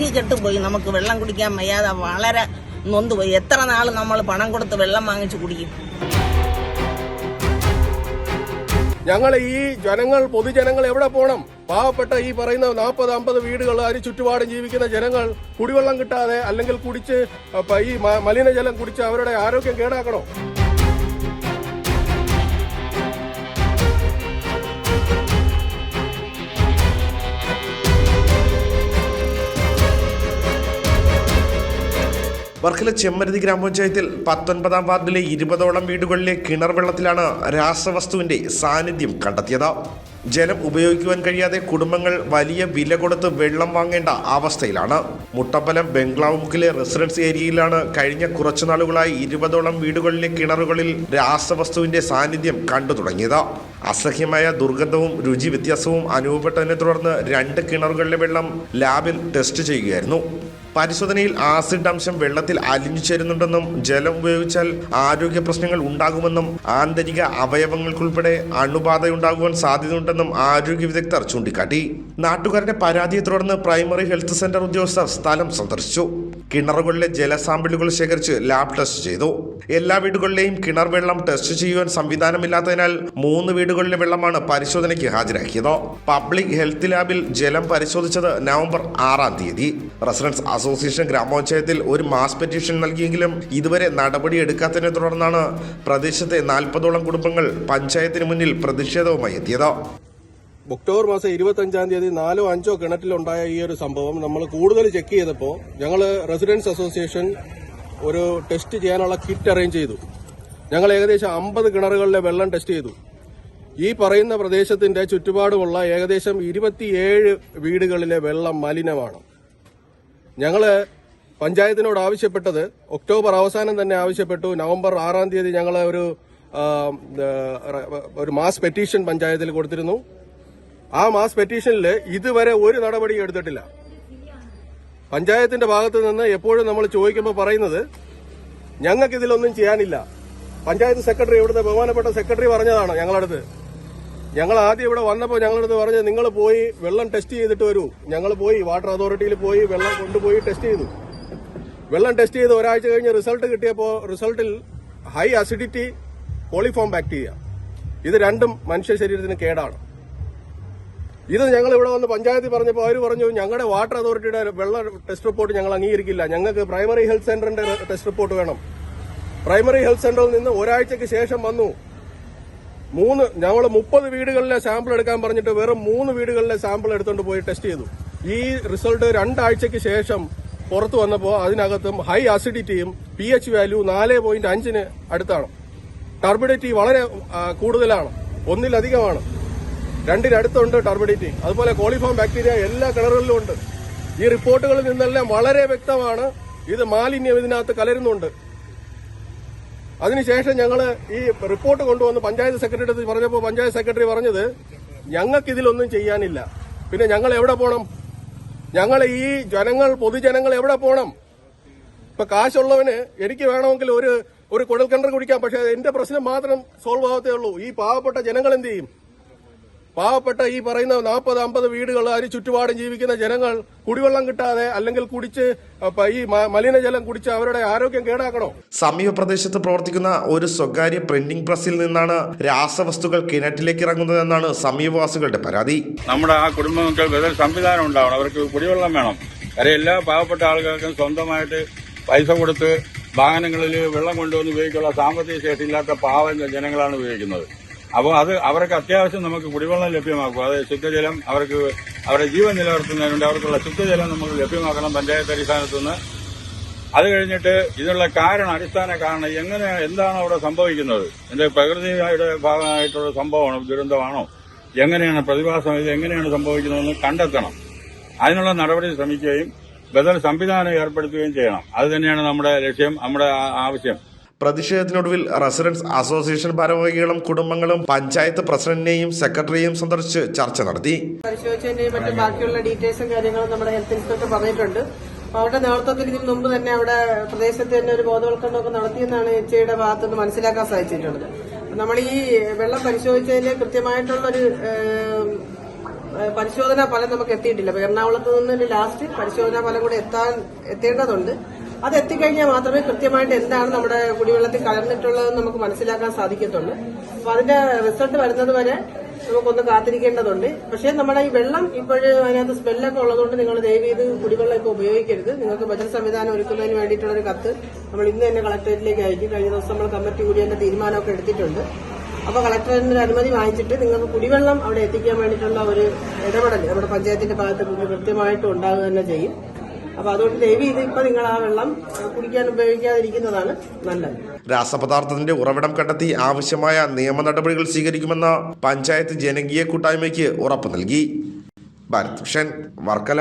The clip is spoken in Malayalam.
ഗതി കെട്ടുപോയി നമുക്ക് വെള്ളം കുടിക്കാൻ വയ്യാതെ വളരെ നൊന്തുപോയി. എത്ര നാൾ നമ്മൾ പണം കൊടുത്ത് വെള്ളം വാങ്ങിച്ചു കുടിക്കും? ഞങ്ങൾ ഈ ജനങ്ങൾ പൊതുജനങ്ങൾ എവിടെ പോകണം പാവപ്പെട്ട ഈ പറയുന്ന നാൽപ്പത് അമ്പത് വീടുകൾ അതിന് ചുറ്റുപാടും ജീവിക്കുന്ന ജനങ്ങൾ കുടിവെള്ളം കിട്ടാതെ അല്ലെങ്കിൽ കുടിച്ച് ഈ മലിനജലം കുടിച്ച് അവരുടെ ആരോഗ്യം കേടാക്കണോ? വർക്കല ചെമ്മരുതി ഗ്രാമപഞ്ചായത്തിൽ പത്തൊൻപതാം വാർഡിലെ ഇരുപതോളം വീടുകളിലെ കിണർ വെള്ളത്തിലാണ് രാസവസ്തുവിന്റെ സാന്നിധ്യം കണ്ടെത്തിയത്. ജലം ഉപയോഗിക്കുവാൻ കഴിയാതെ കുടുംബങ്ങൾ വലിയ വില കൊടുത്ത് വെള്ളം വാങ്ങേണ്ട അവസ്ഥയിലാണ്. മുട്ടപ്പലം ബംഗ്ലാവ് മുക്കിലെ റെസിഡൻസ് ഏരിയയിലാണ് കഴിഞ്ഞ കുറച്ചു നാളുകളായി ഇരുപതോളം വീടുകളിലെ കിണറുകളിൽ രാസവസ്തുവിന്റെ സാന്നിധ്യം കണ്ടു തുടങ്ങിയത്. അസഹ്യമായ ദുർഗന്ധവും രുചി വ്യത്യാസവും അനുഭവപ്പെട്ടതിനെ തുടർന്ന് രണ്ട് കിണറുകളിലെ വെള്ളം ലാബിൽ ടെസ്റ്റ് ചെയ്യുകയായിരുന്നു. പരിശോധനയിൽ ആസിഡ് അംശം വെള്ളത്തിൽ അലിഞ്ഞു ചേരുന്നുണ്ടെന്നും ജലം ഉപയോഗിച്ചാൽ ആരോഗ്യ പ്രശ്നങ്ങൾ ഉണ്ടാകുമെന്നും ആന്തരിക അവയവങ്ങൾക്കുൾപ്പെടെ അണുബാധയുണ്ടാകുവാൻ സാധ്യതയുണ്ടെന്നും ആരോഗ്യ വിദഗ്ധർ ചൂണ്ടിക്കാട്ടി. നാട്ടുകാരുടെ പരാതിയെ തുടർന്ന് പ്രൈമറി ഹെൽത്ത് സെന്റർ ഉദ്യോഗസ്ഥർ സ്ഥലം സന്ദർശിച്ചു. കിണറുകളിലെ ജലസാമ്പിളുകൾ ശേഖരിച്ച് ലാബ് ടെസ്റ്റ് ചെയ്തു. എല്ലാ വീടുകളിലെയും കിണർ വെള്ളം ടെസ്റ്റ് ചെയ്യുവാൻ സംവിധാനമില്ലാത്തതിനാൽ മൂന്ന് വീടുകളിലെ വെള്ളമാണ് പരിശോധനയ്ക്ക് ഹാജരാക്കിയത്. പബ്ലിക് ഹെൽത്ത് ലാബിൽ ജലം പരിശോധിച്ചത് നവംബർ ആറാം തീയതി. റെസിഡൻസ് അസോസിയേഷൻ ഗ്രാമപഞ്ചായത്തിൽ ഒരു മാസ് പെറ്റീഷൻ നൽകിയെങ്കിലും ഇതുവരെ നടപടി എടുക്കാത്തതിനെ തുടർന്നാണ് പ്രദേശത്തെ നാൽപ്പതോളം കുടുംബങ്ങൾ പഞ്ചായത്തിന് മുന്നിൽ പ്രതിഷേധവുമായി എത്തിയത്. ഒക്ടോബർ മാസം ഇരുപത്തഞ്ചാം തീയതി നാലോ അഞ്ചോ കിണറ്റിലുണ്ടായ ഈ ഒരു സംഭവം നമ്മൾ കൂടുതൽ ചെക്ക് ചെയ്തപ്പോൾ ഞങ്ങൾ റെസിഡൻസ് അസോസിയേഷൻ ഒരു ടെസ്റ്റ് ചെയ്യാനുള്ള കിറ്റ് അറേഞ്ച് ചെയ്തു. ഞങ്ങൾ ഏകദേശം അമ്പത് കിണറുകളിലെ വെള്ളം ടെസ്റ്റ് ചെയ്തു. ഈ പറയുന്ന പ്രദേശത്തിന്റെ ചുറ്റുപാടുമുള്ള ഏകദേശം ഇരുപത്തിയേഴ് വീടുകളിലെ വെള്ളം മലിനമാണ്. ഞങ്ങൾ പഞ്ചായത്തിനോട് ആവശ്യപ്പെട്ടത് ഒക്ടോബർ അവസാനം തന്നെ ആവശ്യപ്പെട്ടു. നവംബർ ആറാം തീയതി ഞങ്ങൾ ഒരു ഒരു മാസ് പെറ്റീഷൻ പഞ്ചായത്തിൽ കൊടുത്തിരുന്നു. ആ മാസ് പെറ്റീഷനിൽ ഇതുവരെ ഒരു നടപടി എടുത്തിട്ടില്ല. പഞ്ചായത്തിന്റെ ഭാഗത്ത് നിന്ന് എപ്പോഴും നമ്മൾ ചോദിക്കുമ്പോൾ പറയുന്നത് ഞങ്ങൾക്ക് ഇതിലൊന്നും ചെയ്യാനില്ല. പഞ്ചായത്ത് സെക്രട്ടറി ഇവിടുത്തെ ബഹുമാനപ്പെട്ട സെക്രട്ടറി പറഞ്ഞതാണ് ഞങ്ങളടുത്ത്. ഞങ്ങൾ ആദ്യം ഇവിടെ വന്നപ്പോൾ ഞങ്ങളടുത്ത് പറഞ്ഞു നിങ്ങൾ പോയി വെള്ളം ടെസ്റ്റ് ചെയ്തിട്ട് വരൂ. ഞങ്ങൾ പോയി വാട്ടർ അതോറിറ്റിയിൽ പോയി വെള്ളം കൊണ്ടുപോയി ടെസ്റ്റ് ചെയ്തു. വെള്ളം ടെസ്റ്റ് ചെയ്ത് ഒരാഴ്ച കഴിഞ്ഞ് റിസൾട്ട് കിട്ടിയപ്പോൾ റിസൾട്ടിൽ ഹൈ അസിഡിറ്റി കോളിഫോം ബാക്ടീരിയ ഇത് രണ്ടും മനുഷ്യ ശരീരത്തിന് കേടാണ്. ഇത് ഞങ്ങൾ ഇവിടെ വന്ന് പഞ്ചായത്തിൽ പറഞ്ഞപ്പോൾ അവർ പറഞ്ഞു ഞങ്ങളുടെ വാട്ടർ അതോറിറ്റിയുടെ വെള്ള ടെസ്റ്റ് റിപ്പോർട്ട് ഞങ്ങൾ അംഗീകരിക്കില്ല. ഞങ്ങൾക്ക് പ്രൈമറി ഹെൽത്ത് സെന്ററിന്റെ ടെസ്റ്റ് റിപ്പോർട്ട് വേണം. പ്രൈമറി ഹെൽത്ത് സെന്ററിൽ നിന്ന് ഒരാഴ്ചയ്ക്ക് ശേഷം വന്നു. മൂന്ന് ഞങ്ങൾ മുപ്പത് വീടുകളിലെ സാമ്പിൾ എടുക്കാൻ പറഞ്ഞിട്ട് വെറും മൂന്ന് വീടുകളിലെ സാമ്പിൾ എടുത്തുകൊണ്ട് പോയി ടെസ്റ്റ് ചെയ്തു. ഈ റിസൾട്ട് രണ്ടാഴ്ചയ്ക്ക് ശേഷം പുറത്തു വന്നപ്പോൾ അതിനകത്തും ഹൈ അസിഡിറ്റിയും പി എച്ച് വാല്യൂ നാല് പോയിന്റ് അഞ്ചിന് അടുത്താണ്. ടർബിഡിറ്റി വളരെ കൂടുതലാണ്. ഒന്നിലധികമാണ്. രണ്ടിനടുത്തുണ്ട് ടർബിഡിറ്റി അതുപോലെ കോളിഫോം ബാക്ടീരിയ എല്ലാ കിണറുകളിലും ഉണ്ട്. ഈ റിപ്പോർട്ടുകളിൽ നിന്നെല്ലാം വളരെ വ്യക്തമാണ്. ഇത് മാലിന്യം ഇതിനകത്ത് കലരുന്നുണ്ട്. അതിനുശേഷം ഞങ്ങൾ ഈ റിപ്പോർട്ട് കൊണ്ടുവന്ന് പഞ്ചായത്ത് സെക്രട്ടറി അടുത്ത് പറഞ്ഞപ്പോൾ പഞ്ചായത്ത് സെക്രട്ടറി പറഞ്ഞത് ഞങ്ങൾക്ക് ഇതിലൊന്നും ചെയ്യാനില്ല. പിന്നെ ഞങ്ങൾ എവിടെ പോകണം ഞങ്ങൾ ഈ ജനങ്ങൾ പൊതുജനങ്ങൾ എവിടെ പോകണം ഇപ്പൊ കാശുള്ളവന് എനിക്ക് വേണമെങ്കിൽ ഒരു ഒരു കുഴൽക്കിണർ കുടിക്കാം പക്ഷെ എന്റെ പ്രശ്നം മാത്രം സോൾവ് ആവത്തേ ഉള്ളൂ. ഈ പാവപ്പെട്ട ജനങ്ങൾ എന്ത് ചെയ്യും? പാവപ്പെട്ട ഈ പറയുന്ന നാൽപ്പത് അമ്പത് വീടുകൾ അതിന് ചുറ്റുപാടും ജീവിക്കുന്ന ജനങ്ങൾ കുടിവെള്ളം കിട്ടാതെ അല്ലെങ്കിൽ കുടിച്ച് ഈ മലിനജലം കുടിച്ച് അവരുടെ ആരോഗ്യം കേടാക്കണോ? സമീപ പ്രദേശത്ത് പ്രവർത്തിക്കുന്ന ഒരു സ്വകാര്യ പ്രിന്റിംഗ് പ്രസ്സിൽ നിന്നാണ് രാസവസ്തുക്കൾ കിണറ്റിലേക്ക് ഇറങ്ങുന്നതെന്നാണ് സമീപവാസികളുടെ പരാതി. നമ്മുടെ ആ കുടുംബങ്ങൾക്ക് സംവിധാനം ഉണ്ടാവണം. അവർക്ക് കുടിവെള്ളം വേണം. കാര്യം എല്ലാ പാവപ്പെട്ട ആളുകൾക്കും സ്വന്തമായിട്ട് പൈസ കൊടുത്ത് വാഹനങ്ങളിൽ വെള്ളം കൊണ്ടുവന്ന് ഉപയോഗിക്കാനുള്ള സാമ്പത്തിക ശേഷി ഇല്ലാത്ത പാവ ജനങ്ങളാണ് ഉപയോഗിക്കുന്നത്. അപ്പോൾ അത് അവർക്ക് അത്യാവശ്യം നമുക്ക് കുടിവെള്ളം ലഭ്യമാക്കും. അത് ശുദ്ധജലം അവർക്ക് അവരുടെ ജീവൻ നിലനിർത്തുന്നതിനുണ്ട്. അവർക്കുള്ള ശുദ്ധജലം നമുക്ക് ലഭ്യമാക്കണം പഞ്ചായത്ത് അടിസ്ഥാനത്തു നിന്ന്. അത് കഴിഞ്ഞിട്ട് ഇതിനുള്ള കാരണം അടിസ്ഥാന കാരണം എങ്ങനെ എന്താണ് അവിടെ സംഭവിക്കുന്നത്? എന്റെ പ്രകൃതിയുടെ ഭാഗമായിട്ടുള്ള സംഭവമാണോ ദുരന്തമാണോ? എങ്ങനെയാണ് പ്രതിഭാസം ഇത് എങ്ങനെയാണ് സംഭവിക്കുന്നതെന്ന് കണ്ടെത്തണം. അതിനുള്ള നടപടി ശ്രമിക്കുകയും ബദൽ സംവിധാനം ഏർപ്പെടുത്തുകയും ചെയ്യണം. അത് തന്നെയാണ് നമ്മുടെ ലക്ഷ്യം നമ്മുടെ ആവശ്യം. പ്രതിഷേധത്തിനൊടുവിൽ റെസിഡൻസ് അസോസിയേഷൻ ഭാരവാഹികളും കുടുംബങ്ങളും പഞ്ചായത്ത് പ്രസിഡന്റിനെയും സെക്രട്ടറിയെയും സന്ദർശിച്ച് ചർച്ച നടത്തി. ബാക്കിയുള്ള ഡീറ്റെയിൽസും കാര്യങ്ങളും ഹെൽത്ത് ഇൻസ്പെക്ടർ പറഞ്ഞിട്ടുണ്ട്. അവരുടെ നേതൃത്വത്തിൽ ഇതിനു മുമ്പ് തന്നെ അവിടെ പ്രദേശത്ത് തന്നെ ഒരു ബോധവൽക്കരണമൊക്കെ നടത്തിയെന്നാണ് എച്ചയുടെ ഭാഗത്തുനിന്ന് മനസ്സിലാക്കാൻ സാധിച്ചിട്ടുള്ളത്. നമ്മൾ ഈ വെള്ളം പരിശോധിച്ചതിന് കൃത്യമായിട്ടുള്ളൊരു പരിശോധനാ ഫലം നമുക്ക് എത്തിയിട്ടില്ല. എറണാകുളത്ത് നിന്ന് ലാസ്റ്റ് പരിശോധനാ ഫലം കൂടെ എത്താൻ എത്തേണ്ടതുണ്ട്. അത് എത്തിക്കഴിഞ്ഞാൽ മാത്രമേ കൃത്യമായിട്ട് എന്താണ് നമ്മുടെ കുടിവെള്ളത്തിൽ കലർന്നിട്ടുള്ളതെന്ന് നമുക്ക് മനസ്സിലാക്കാൻ സാധിക്കത്തുള്ളൂ. അപ്പൊ അതിന്റെ റിസൾട്ട് വരുന്നത് വരെ നമുക്കൊന്ന് കാത്തിരിക്കേണ്ടതുണ്ട്. പക്ഷേ നമ്മുടെ ഈ വെള്ളം ഇപ്പോഴും അതിനകത്ത് സ്മെല്ലൊക്കെ ഉള്ളതുകൊണ്ട് നിങ്ങൾ ദയവ് ചെയ്ത് കുടിവെള്ളം ഇപ്പോൾ ഉപയോഗിക്കരുത്. നിങ്ങൾക്ക് ബജറ്റ് സംവിധാനം ഒരുക്കുന്നതിന് വേണ്ടിയിട്ടുള്ള ഒരു കത്ത് നമ്മൾ ഇന്ന് തന്നെ കളക്ടറേറ്റിലേക്ക് അയക്കും. കഴിഞ്ഞ ദിവസം നമ്മൾ കമ്മിറ്റി കൂടി അതിന്റെ തീരുമാനമൊക്കെ എടുത്തിട്ടുണ്ട്. അപ്പോൾ കളക്ടറിന്റെ അനുമതി വാങ്ങിച്ചിട്ട് നിങ്ങൾക്ക് കുടിവെള്ളം അവിടെ എത്തിക്കാൻ വേണ്ടിയിട്ടുള്ള ഒരു ഇടപെടൽ നമ്മുടെ പഞ്ചായത്തിന്റെ ഭാഗത്ത് കൃത്യമായിട്ടും ഉണ്ടാകുക തന്നെ ചെയ്യും. അപ്പൊ അതുകൊണ്ട് ദയവ് ചെയ്ത് ഇപ്പൊ നിങ്ങൾ ആ വെള്ളം കുടിക്കാൻ ഉപയോഗിക്കാതിരിക്കുന്നതാണ് നല്ലത്. രാസപദാർത്ഥത്തിന്റെ ഉറവിടം കണ്ടെത്തി ആവശ്യമായ നിയമ നടപടികൾ സ്വീകരിക്കുമെന്ന പഞ്ചായത്ത് ജനകീയ കൂട്ടായ്മയ്ക്ക് ഉറപ്പ് നൽകി. ഭാരത് വർക്കല.